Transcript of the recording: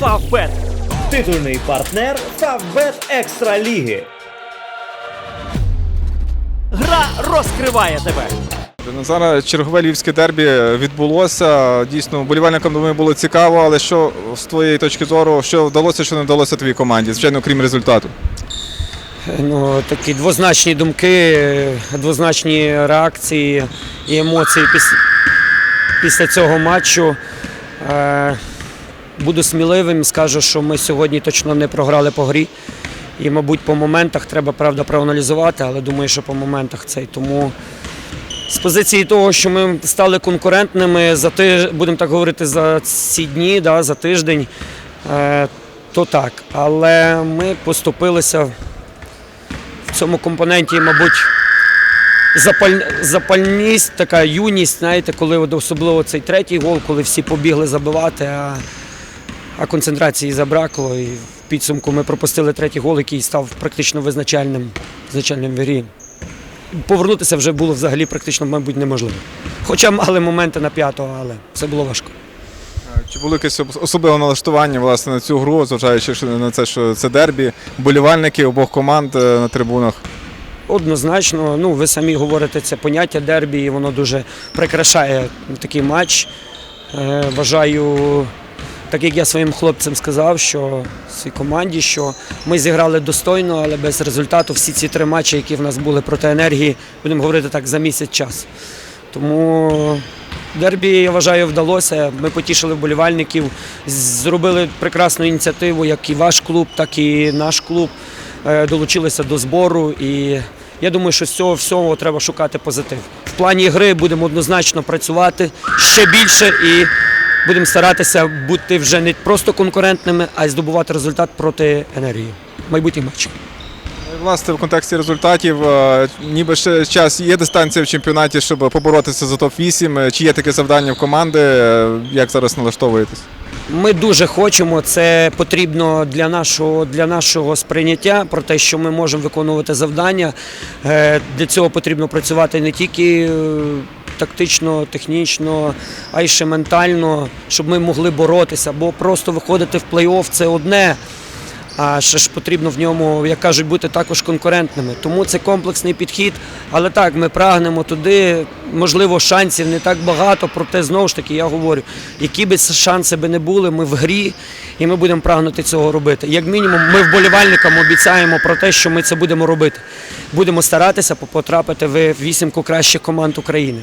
Фавбет. Титульний партнер Фавбет Екстра Ліги. Гра розкриває тебе. Ну, Зараз чергове львівське дербі відбулося. Дійсно, болівальникам думаю, було цікаво, але що з твоєї точки зору, що вдалося, що не вдалося твоїй команді, звичайно, крім результату. Ну, такі двозначні думки, двозначні реакції і емоції після, після цього матчу. Буду сміливим, скажу, що ми сьогодні точно не програли по грі. І, мабуть, по моментах треба правда проаналізувати, але думаю, що по моментах цей. Тому з позиції того, що ми стали конкурентними за тиж... будемо так говорити, за ці дні, да, за тиждень, е, то так. Але ми поступилися в цьому компоненті, мабуть, запаль... запальність, така юність, знаєте, коли особливо цей третій гол, коли всі побігли забивати, а, а концентрації забракло. І в підсумку ми пропустили третій гол, який став практично визначальним, визначальним в грі. Повернутися вже було взагалі практично, мабуть, неможливо. Хоча мали моменти на п'ятого, але це було важко. Чи було якесь ос- особливе налаштування власне на цю гру, зважаючи на це, що це дербі, болівальники обох команд е, на трибунах? Однозначно, ну ви самі говорите це поняття дербі, і воно дуже прикрашає такий матч. Е, вважаю, так як я своїм хлопцям сказав, що своїй команді, що ми зіграли достойно, але без результату всі ці три матчі, які в нас були проти енергії, будемо говорити так, за місяць час. Тому дербі, я вважаю, вдалося. Ми потішили вболівальників, зробили прекрасну ініціативу, як і ваш клуб, так і наш клуб. Е, Долучилися до збору. І я думаю, що з цього всього треба шукати позитив. В плані гри будемо однозначно працювати ще більше і будемо старатися бути вже не просто конкурентними, а й здобувати результат проти енергії. майбутніх матчах. Ну, Власне, в контексті результатів, е, ніби ще час є дистанція в чемпіонаті, щоб поборотися за топ-8. Чи є таке завдання в команди? Е, Як зараз налаштовуєтесь? Ми дуже хочемо, це потрібно для нашого, для нашого сприйняття про те, що ми можемо виконувати завдання. Е, Для цього потрібно працювати не тільки е, тактично, технічно, а й ще ментально, щоб ми могли боротися, бо просто виходити в плей-офф це одне. А ще ж потрібно в ньому, як кажуть, бути також конкурентними. Тому це комплексний підхід. Але так, ми прагнемо туди. Можливо, шансів не так багато, проте знову ж таки я говорю, які би шанси би не були, ми в грі і ми будемо прагнути цього робити. Як мінімум, ми вболівальникам обіцяємо про те, що ми це будемо робити. Будемо старатися потрапити в вісімку кращих команд України.